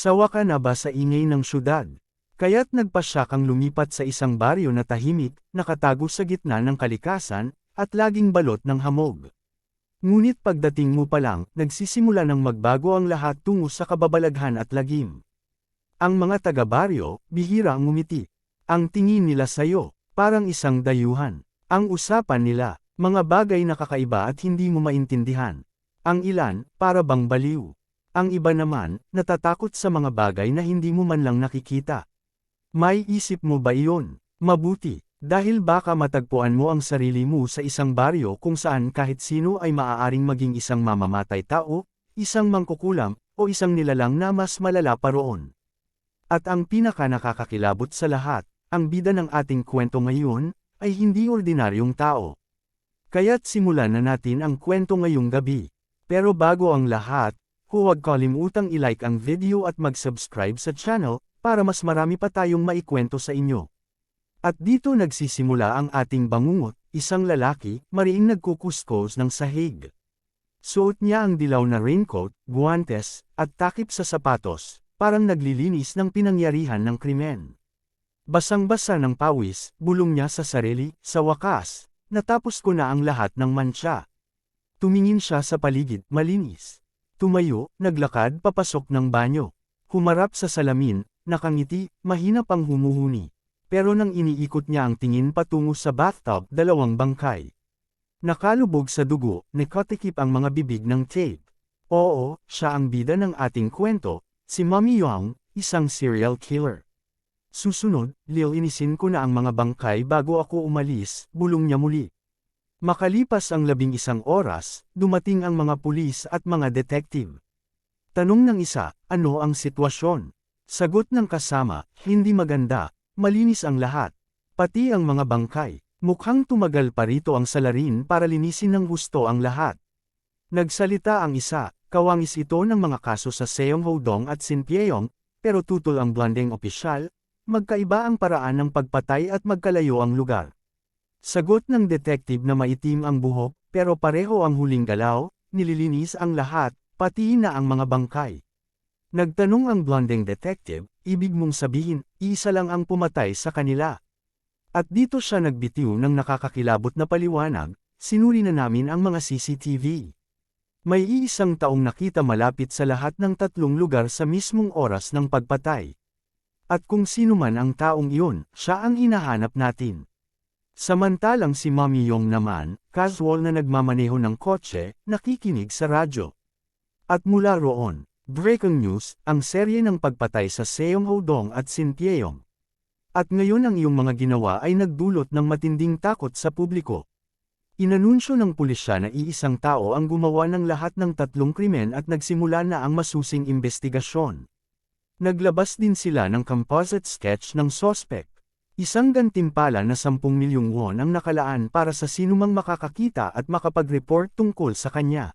Sawa ka na ba sa ingay ng syudad? Kaya't nagpasya kang lumipat sa isang baryo na tahimik, nakatago sa gitna ng kalikasan, at laging balot ng hamog. Ngunit pagdating mo pa lang, nagsisimula ng magbago ang lahat tungo sa kababalaghan at lagim. Ang mga taga-baryo, bihira ang ngumiti. Ang tingin nila sa'yo, parang isang dayuhan. Ang usapan nila, mga bagay na kakaiba at hindi mo maintindihan. Ang ilan, para bang baliw. Ang iba naman, natatakot sa mga bagay na hindi mo man lang nakikita. May isip mo ba iyon? Mabuti, dahil baka matagpuan mo ang sarili mo sa isang baryo kung saan kahit sino ay maaaring maging isang mamamatay tao, isang mangkukulam, o isang nilalang na mas malala pa roon. At ang pinaka nakakakilabot sa lahat, ang bida ng ating kwento ngayon, ay hindi ordinaryong tao. Kaya't simulan na natin ang kwento ngayong gabi. Pero bago ang lahat, huwag kalimutang ilike ang video at mag-subscribe sa channel, para mas marami pa tayong maikwento sa inyo. At dito nagsisimula ang ating bangungot, isang lalaki, mariing nagkukuskos ng sahig. Suot niya ang dilaw na raincoat, guantes, at takip sa sapatos, parang naglilinis ng pinangyarihan ng krimen. Basang-basa ng pawis, bulong niya sa sarili, sa wakas, natapos ko na ang lahat ng mansya. Tumingin siya sa paligid, malinis. Tumayo, naglakad papasok ng banyo. Humarap sa salamin, nakangiti, mahina pang humuhuni. Pero nang iniikot niya ang tingin patungo sa bathtub, dalawang bangkay. Nakalubog sa dugo, nakatikip ang mga bibig ng tape. Oo, siya ang bida ng ating kwento, si Mommy Young, isang serial killer. Susunod, lilinisin ko na ang mga bangkay bago ako umalis, bulong niya muli. Makalipas ang labing isang oras, dumating ang mga pulis at mga detective. Tanong ng isa, ano ang sitwasyon? Sagot ng kasama, hindi maganda, Malinis ang lahat. Pati ang mga bangkay. Mukhang tumagal pa rito ang salarin para linisin ng gusto ang lahat. Nagsalita ang isa, kawangis ito ng mga kaso sa Seong Hodong at Sin Pyeong, pero tutol ang blonding opisyal, magkaiba ang paraan ng pagpatay at magkalayo ang lugar. Sagot ng detective na maitim ang buhok, pero pareho ang huling galaw, nililinis ang lahat, pati na ang mga bangkay. Nagtanong ang blonding detective, ibig mong sabihin, isa lang ang pumatay sa kanila. At dito siya nagbitiw ng nakakakilabot na paliwanag, sinuri na namin ang mga CCTV. May iisang taong nakita malapit sa lahat ng tatlong lugar sa mismong oras ng pagpatay. At kung sino man ang taong iyon, siya ang hinahanap natin. Samantalang si Mami Yong naman, casual na nagmamaneho ng kotse, nakikinig sa radyo. At mula roon, Breaking news, ang serye ng pagpatay sa Seong Hodong at Sin Pyeong. At ngayon ang iyong mga ginawa ay nagdulot ng matinding takot sa publiko. Inanunsyo ng pulisya na iisang tao ang gumawa ng lahat ng tatlong krimen at nagsimula na ang masusing investigasyon. Naglabas din sila ng composite sketch ng sospek. Isang gantimpala na 10 milyong won ang nakalaan para sa sinumang makakakita at makapag-report tungkol sa kanya.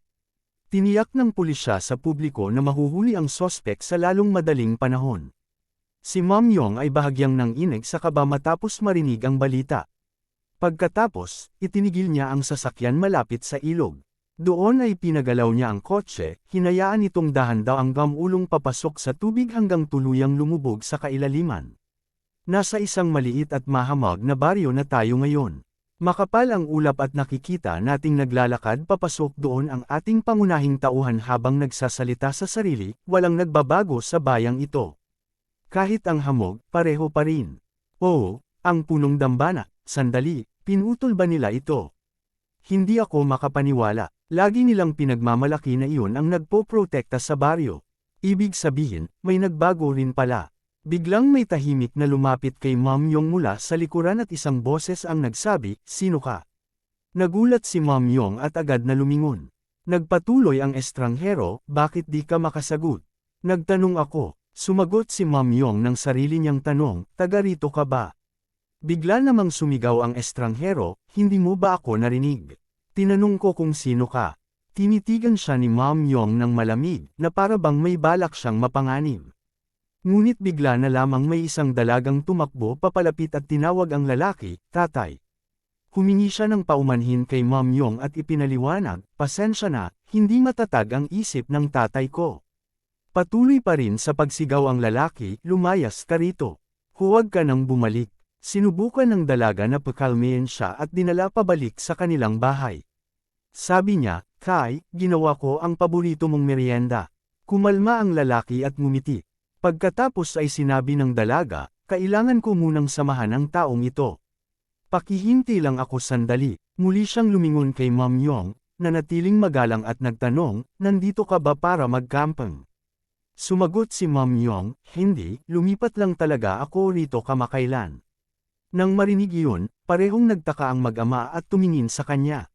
Tiniyak ng pulisya sa publiko na mahuhuli ang sospek sa lalong madaling panahon. Si Mom Yong ay bahagyang nang inig sa kaba matapos marinig ang balita. Pagkatapos, itinigil niya ang sasakyan malapit sa ilog. Doon ay pinagalaw niya ang kotse, hinayaan itong dahan daw ang gamulong papasok sa tubig hanggang tuluyang lumubog sa kailaliman. Nasa isang maliit at mahamag na baryo na tayo ngayon. Makapal ang ulap at nakikita nating naglalakad papasok doon ang ating pangunahing tauhan habang nagsasalita sa sarili, walang nagbabago sa bayang ito. Kahit ang hamog, pareho pa rin. Oo, ang punong dambana, sandali, pinutol ba nila ito? Hindi ako makapaniwala, lagi nilang pinagmamalaki na iyon ang nagpo-protekta sa baryo. Ibig sabihin, may nagbago rin pala. Biglang may tahimik na lumapit kay Mom Yong mula sa likuran at isang boses ang nagsabi, Sino ka? Nagulat si Mom Yong at agad na lumingon. Nagpatuloy ang estranghero, bakit di ka makasagot? Nagtanong ako, sumagot si Mom Yong ng sarili niyang tanong, taga rito ka ba? Bigla namang sumigaw ang estranghero, hindi mo ba ako narinig? Tinanong ko kung sino ka. Tinitigan siya ni Mom Yong ng malamig, na para bang may balak siyang mapanganib. Ngunit bigla na lamang may isang dalagang tumakbo papalapit at tinawag ang lalaki, tatay. Humingi siya ng paumanhin kay Mom Yong at ipinaliwanag, pasensya na, hindi matatag ang isip ng tatay ko. Patuloy pa rin sa pagsigaw ang lalaki, lumayas ka rito. Huwag ka nang bumalik. Sinubukan ng dalaga na pakalmehin siya at dinala pabalik sa kanilang bahay. Sabi niya, Kai, ginawa ko ang paborito mong merienda. Kumalma ang lalaki at ngumiti. Pagkatapos ay sinabi ng dalaga, kailangan ko munang samahan ang taong ito. Pakihinti lang ako sandali. Muli siyang lumingon kay Ma'am Yong, na natiling magalang at nagtanong, nandito ka ba para magkampang? Sumagot si Ma'am Yong, hindi, lumipat lang talaga ako rito kamakailan. Nang marinig iyon, parehong nagtaka ang mag-ama at tumingin sa kanya.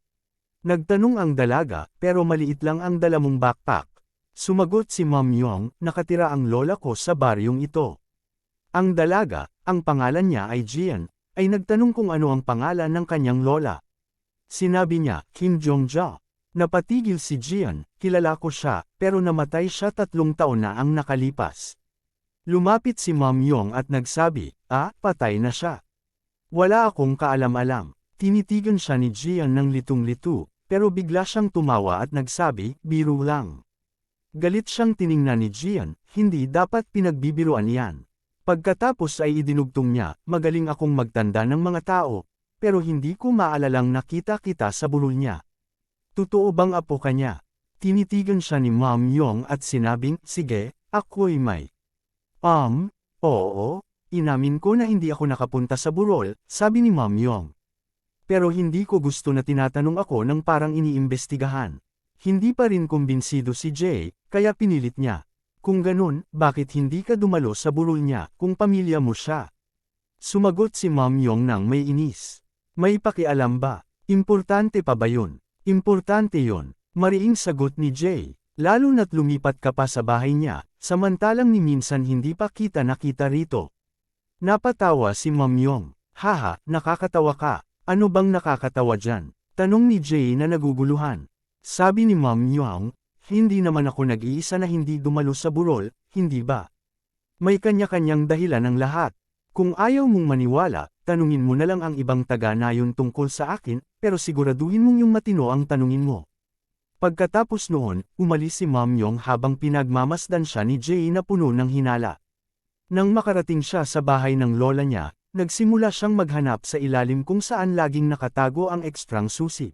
Nagtanong ang dalaga, pero maliit lang ang dala mong backpack. Sumagot si Ma'am Yong, nakatira ang lola ko sa baryong ito. Ang dalaga, ang pangalan niya ay Jian, ay nagtanong kung ano ang pangalan ng kanyang lola. Sinabi niya, Kim Jong-ja. Napatigil si Jian, kilala ko siya, pero namatay siya tatlong taon na ang nakalipas. Lumapit si Ma'am Yong at nagsabi, ah, patay na siya. Wala akong kaalam-alam. Tinitigan siya ni Jian ng litong-lito, pero bigla siyang tumawa at nagsabi, biro lang. Galit siyang tiningnan ni Jian, hindi dapat pinagbibiruan yan. Pagkatapos ay idinugtong niya, magaling akong magtanda ng mga tao, pero hindi ko maalalang nakita kita sa bulol niya. Totoo bang apo ka niya? Tinitigan siya ni Ma'am Yong at sinabing, sige, ako'y may. Um, oo, inamin ko na hindi ako nakapunta sa burol, sabi ni Ma'am Yong. Pero hindi ko gusto na tinatanong ako ng parang iniimbestigahan. Hindi pa rin kumbinsido si Jay, kaya pinilit niya. Kung ganun, bakit hindi ka dumalo sa burol niya kung pamilya mo siya? Sumagot si Ma'am Yong nang may inis. May pakialam ba? Importante pa ba yun? Importante yon. Mariing sagot ni Jay. Lalo na't lumipat ka pa sa bahay niya, samantalang ni minsan hindi pa kita nakita rito. Napatawa si Ma'am Yong. Haha, nakakatawa ka. Ano bang nakakatawa dyan? Tanong ni Jay na naguguluhan. Sabi ni Ma'am Yong, hindi naman ako nag-iisa na hindi dumalo sa burol, hindi ba? May kanya-kanyang dahilan ang lahat. Kung ayaw mong maniwala, tanungin mo na lang ang ibang taga-nayon tungkol sa akin, pero siguraduhin mong yung matino ang tanungin mo. Pagkatapos noon, umalis si Ma'am Yong habang pinagmamasdan siya ni Jay na puno ng hinala. Nang makarating siya sa bahay ng lola niya, nagsimula siyang maghanap sa ilalim kung saan laging nakatago ang ekstrang susi.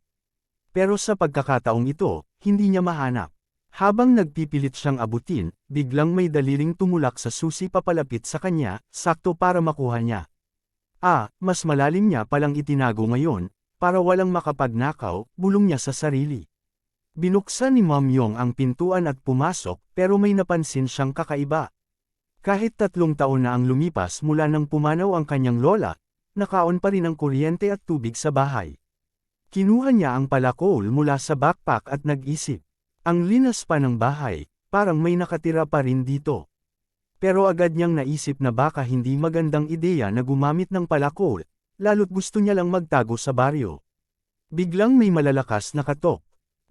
Pero sa pagkakataong ito, hindi niya mahanap. Habang nagpipilit siyang abutin, biglang may daliling tumulak sa susi papalapit sa kanya, sakto para makuha niya. Ah, mas malalim niya palang itinago ngayon, para walang makapagnakaw, bulong niya sa sarili. Binuksan ni Ma'am Yong ang pintuan at pumasok, pero may napansin siyang kakaiba. Kahit tatlong taon na ang lumipas mula nang pumanaw ang kanyang lola, nakaon pa rin ang kuryente at tubig sa bahay. Kinuha niya ang palakol mula sa backpack at nag-isip. Ang linas pa ng bahay, parang may nakatira pa rin dito. Pero agad niyang naisip na baka hindi magandang ideya na gumamit ng palakol, lalo't gusto niya lang magtago sa baryo. Biglang may malalakas na katok.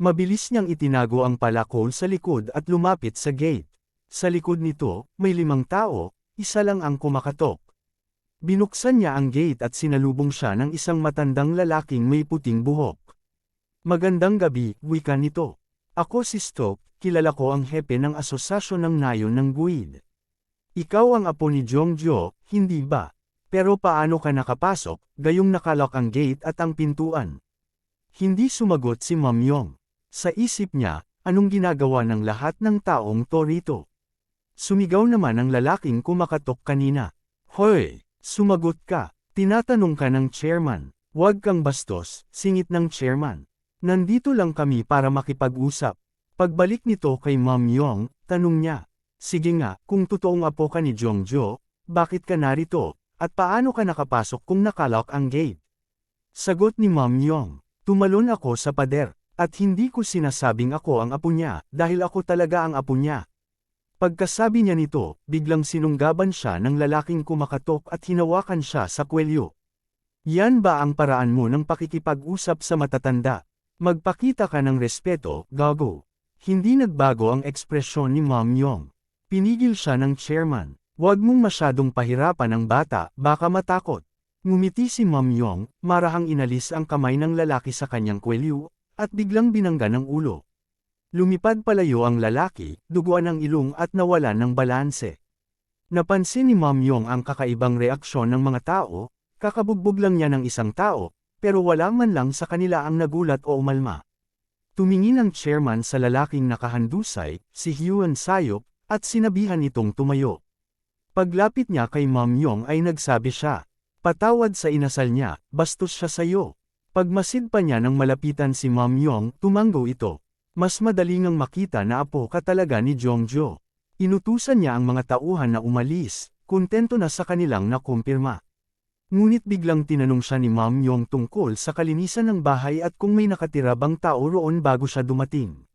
Mabilis niyang itinago ang palakol sa likod at lumapit sa gate. Sa likod nito, may limang tao, isa lang ang kumakatok. Binuksan niya ang gate at sinalubong siya ng isang matandang lalaking may puting buhok. Magandang gabi, wika nito. Ako si Stop, kilala ko ang hepe ng asosasyon ng nayon ng Guid. Ikaw ang apo ni Jongjo, hindi ba? Pero paano ka nakapasok, gayong nakalak ang gate at ang pintuan? Hindi sumagot si Ma'am Yong. Sa isip niya, anong ginagawa ng lahat ng taong to rito? Sumigaw naman ang lalaking kumakatok kanina. Hoy, sumagot ka. Tinatanong ka ng chairman. Huwag kang bastos, singit ng chairman. Nandito lang kami para makipag-usap. Pagbalik nito kay Ma'am Yong, tanong niya. Sige nga, kung totoong apo ka ni Jongjo, bakit ka narito, at paano ka nakapasok kung nakalock ang gate? Sagot ni Ma'am Yong, tumalon ako sa pader, at hindi ko sinasabing ako ang apo niya, dahil ako talaga ang apo niya. Pagkasabi niya nito, biglang sinunggaban siya ng lalaking kumakatok at hinawakan siya sa kwelyo. Yan ba ang paraan mo ng pakikipag-usap sa matatanda? Magpakita ka ng respeto, gago. Hindi nagbago ang ekspresyon ni Ma'am Yong. Pinigil siya ng chairman. Huwag mong masyadong pahirapan ang bata, baka matakot. Ngumiti si Ma'am Yong, marahang inalis ang kamay ng lalaki sa kanyang kwelyo, at biglang binangga ng ulo. Lumipad palayo ang lalaki, duguan ang ilong at nawalan ng balanse. Napansin ni Ma'am Yong ang kakaibang reaksyon ng mga tao, kakabugbog lang niya ng isang tao, pero wala man lang sa kanila ang nagulat o umalma. Tumingin ang chairman sa lalaking nakahandusay, si Hyun Sayop, at sinabihan itong tumayo. Paglapit niya kay Ma'am Yong ay nagsabi siya, patawad sa inasal niya, bastos siya sayo. Pagmasid pa niya nang malapitan si Ma'am Yong, tumanggo ito. Mas madali ngang makita na apo ka talaga ni Jongjo. Inutusan niya ang mga tauhan na umalis, kontento na sa kanilang nakumpirma. Ngunit biglang tinanong siya ni Ma'am Yong tungkol sa kalinisan ng bahay at kung may nakatira bang tao roon bago siya dumating.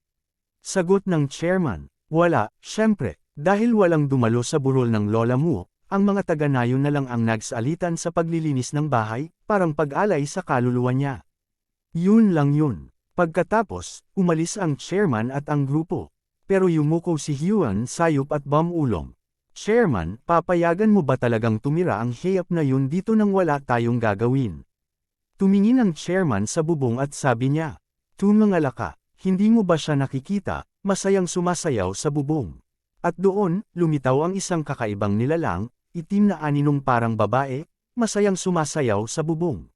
Sagot ng chairman, wala, syempre, dahil walang dumalo sa burol ng lola mo, ang mga taga-nayon na lang ang nagsalitan sa paglilinis ng bahay, parang pag-alay sa kaluluwa niya. Yun lang yun. Pagkatapos, umalis ang chairman at ang grupo. Pero yumuko si Hyun Sayop at Bam Ulong. Chairman, papayagan mo ba talagang tumira ang hayop na yun dito nang wala tayong gagawin? Tumingin ang chairman sa bubong at sabi niya, Tumangala ka, hindi mo ba siya nakikita, masayang sumasayaw sa bubong. At doon, lumitaw ang isang kakaibang nilalang, itim na aninong parang babae, masayang sumasayaw sa bubong.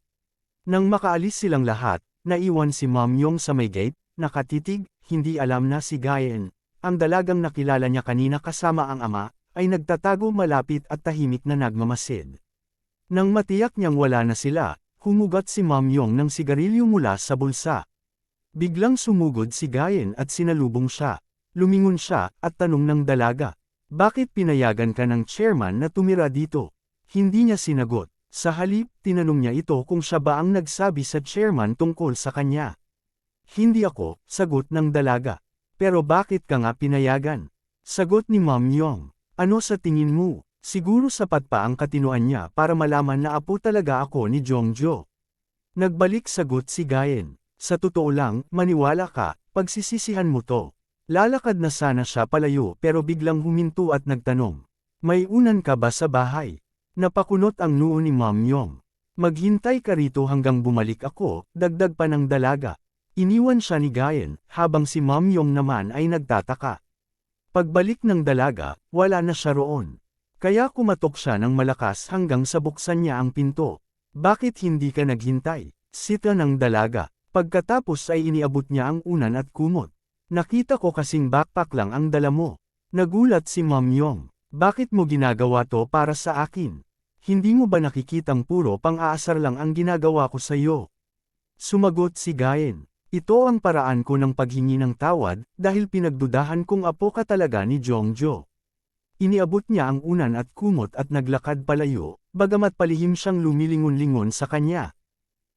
Nang makaalis silang lahat, naiwan si Ma'am Yong sa may gate, nakatitig, hindi alam na si Gayen, ang dalagang nakilala niya kanina kasama ang ama, ay nagtatago malapit at tahimik na nagmamasid. Nang matiyak niyang wala na sila, humugat si Ma'am Yong ng sigarilyo mula sa bulsa. Biglang sumugod si Gayen at sinalubong siya. Lumingon siya at tanong ng dalaga, Bakit pinayagan ka ng chairman na tumira dito? Hindi niya sinagot. Sa halip, tinanong niya ito kung siya ba ang nagsabi sa chairman tungkol sa kanya. Hindi ako, sagot ng dalaga. Pero bakit ka nga pinayagan? Sagot ni Ma'am Yong. Ano sa tingin mo? Siguro sapat pa ang katinuan niya para malaman na apo talaga ako ni Jongjo. Nagbalik sagot si Gayen. Sa totoo lang, maniwala ka, pagsisisihan mo to. Lalakad na sana siya palayo pero biglang huminto at nagtanong. May unan ka ba sa bahay? Napakunot ang noo ni Ma'am Yong. Maghintay ka rito hanggang bumalik ako, dagdag pa ng dalaga. Iniwan siya ni Gayen, habang si Ma'am Yong naman ay nagtataka. Pagbalik ng dalaga, wala na siya roon. Kaya kumatok siya ng malakas hanggang sa buksan niya ang pinto. Bakit hindi ka naghintay? Sita ng dalaga. Pagkatapos ay iniabot niya ang unan at kumot. Nakita ko kasing backpack lang ang dala mo. Nagulat si Ma'am Yong. Bakit mo ginagawa to para sa akin? Hindi mo ba nakikitang puro pang-aasar lang ang ginagawa ko sa iyo? Sumagot si Gayen. Ito ang paraan ko ng paghingi ng tawad, dahil pinagdudahan kong apo ka talaga ni Jongjo. Iniabot niya ang unan at kumot at naglakad palayo, bagamat palihim siyang lumilingon-lingon sa kanya.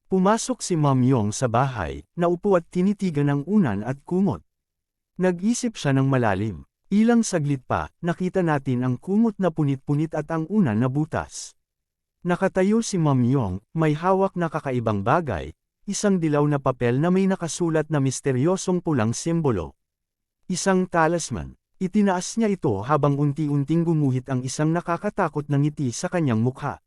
Pumasok si Ma'am Yong sa bahay, naupo at tinitigan ang unan at kumot. Nag-isip siya ng malalim. Ilang saglit pa, nakita natin ang kumot na punit-punit at ang unan na butas. Nakatayo si Ma'am Yong, may hawak na kakaibang bagay, isang dilaw na papel na may nakasulat na misteryosong pulang simbolo. Isang talisman. Itinaas niya ito habang unti-unting gumuhit ang isang nakakatakot na ngiti sa kanyang mukha.